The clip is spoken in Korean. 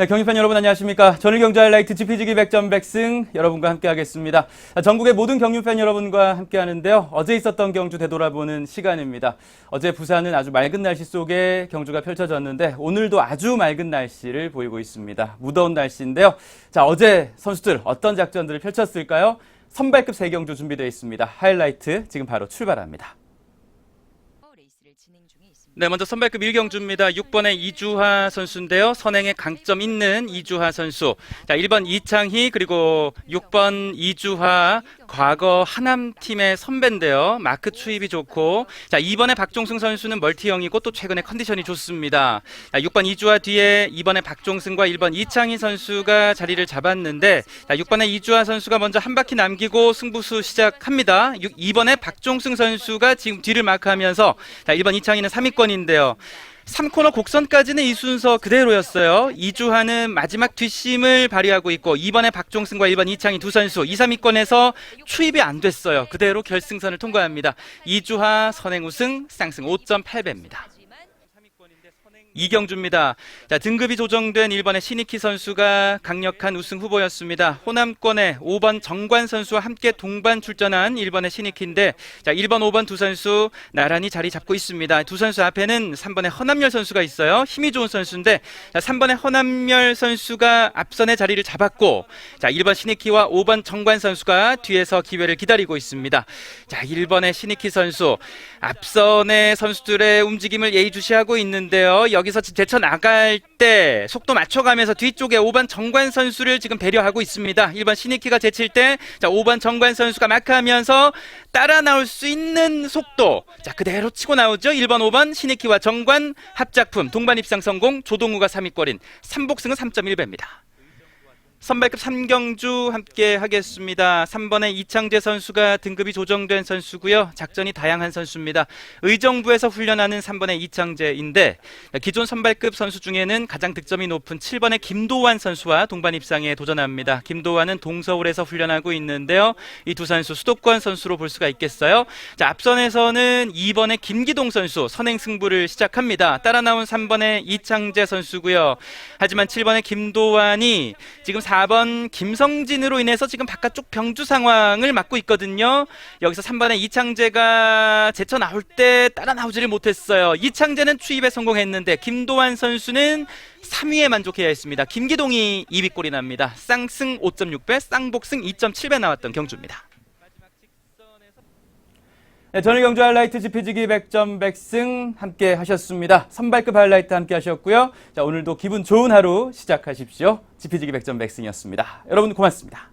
네, 경기팬 여러분 안녕하십니까. 전일경제 하이라이트 GPG기 100점 100승 여러분과 함께하겠습니다. 아, 전국의 모든 경유팬 여러분과 함께하는데요. 어제 있었던 경주 되돌아보는 시간입니다. 어제 부산은 아주 맑은 날씨 속에 경주가 펼쳐졌는데 오늘도 아주 맑은 날씨를 보이고 있습니다. 무더운 날씨인데요. 자, 어제 선수들 어떤 작전들을 펼쳤을까요? 선발급 세경주 준비되어 있습니다. 하이라이트 지금 바로 출발합니다. 레이스를 진행 중에 있습니다. 네, 먼저 선발급 1경주입니다. 6번의 이주하 선수인데요. 선행에 강점 있는 이주하 선수. 자, 1번 이창희 그리고 6번 이주하 과거 하남팀의 선배인데요. 마크 추입이 좋고 자, 2번의 박종승 선수는 멀티형이고 또 최근에 컨디션이 좋습니다. 자, 6번 이주하 뒤에 2번의 박종승과 1번 이창희 선수가 자리를 잡았는데 자, 6번의 이주하 선수가 먼저 한 바퀴 남기고 승부수 시작합니다. 6, 2번의 박종승 선수가 지금 뒤를 마크하면서 자, 1번 이창희는 3위권 인데요. 3코너 곡선까지는 이 순서 그대로였어요. 이주하는 마지막 뒷심을 발휘하고 있고 2번에 박종승과 1번 이창희 두 선수 2, 3위권에서 추입이 안 됐어요. 그대로 결승선을 통과합니다. 이주하 선행 우승 쌍승 5.8배입니다. 이경주입니다. 자, 등급이 조정된 1번의 신이키 선수가 강력한 우승 후보였습니다. 호남권의 5번 정관 선수와 함께 동반 출전한 1번의 신이키인데 자, 1번, 5번 두 선수 나란히 자리 잡고 있습니다. 두 선수 앞에는 3번의 허남열 선수가 있어요. 힘이 좋은 선수인데 자, 3번의 허남열 선수가 앞선에 자리를 잡았고 자, 1번 신이키와 5번 정관 선수가 뒤에서 기회를 기다리고 있습니다. 자, 1번의 신이키 선수 앞선의 선수들의 움직임을 예의주시하고 있는데요. 여기서 제쳐 나갈 때 속도 맞춰가면서 뒤쪽에 5번 정관 선수를 지금 배려하고 있습니다. 1번 신이키가 제칠 때 자, 5번 정관 선수가 마크하면서 따라 나올 수 있는 속도 자, 그대로 치고 나오죠. 1번, 5번 신이키와 정관 합작품 동반 입상 성공 조동우가 3위권인 3복승은 3.1배입니다. 선발급 3경주 함께 하겠습니다. 3번의 이창재 선수가 등급이 조정된 선수고요. 작전이 다양한 선수입니다. 의정부에서 훈련하는 3번의 이창재인데 기존 선발급 선수 중에는 가장 득점이 높은 7번의 김도환 선수와 동반 입상에 도전합니다. 김도환은 동서울에서 훈련하고 있는데요. 이 두 선수 수도권 선수로 볼 수가 있겠어요. 자, 앞선에서는 2번의 김기동 선수 선행 승부를 시작합니다. 따라 나온 3번의 이창재 선수고요. 하지만 7번의 김도환이 지금 4번 김성진으로 인해서 지금 바깥쪽 병주 상황을 맞고 있거든요. 여기서 3번의 이창재가 제쳐 나올 때 따라 나오지를 못했어요. 이창재는 추입에 성공했는데 김도환 선수는 3위에 만족해야 했습니다. 김기동이 2위꼴이 납니다. 쌍승 5.6배, 쌍복승 2.7배 나왔던 경주입니다. 네, 전일 경주 하이라이트 지피지기 100점 100승 함께 하셨습니다. 선발급 하이라이트 함께 하셨고요. 자, 오늘도 기분 좋은 하루 시작하십시오. 지피지기 100점 100승이었습니다. 여러분 고맙습니다.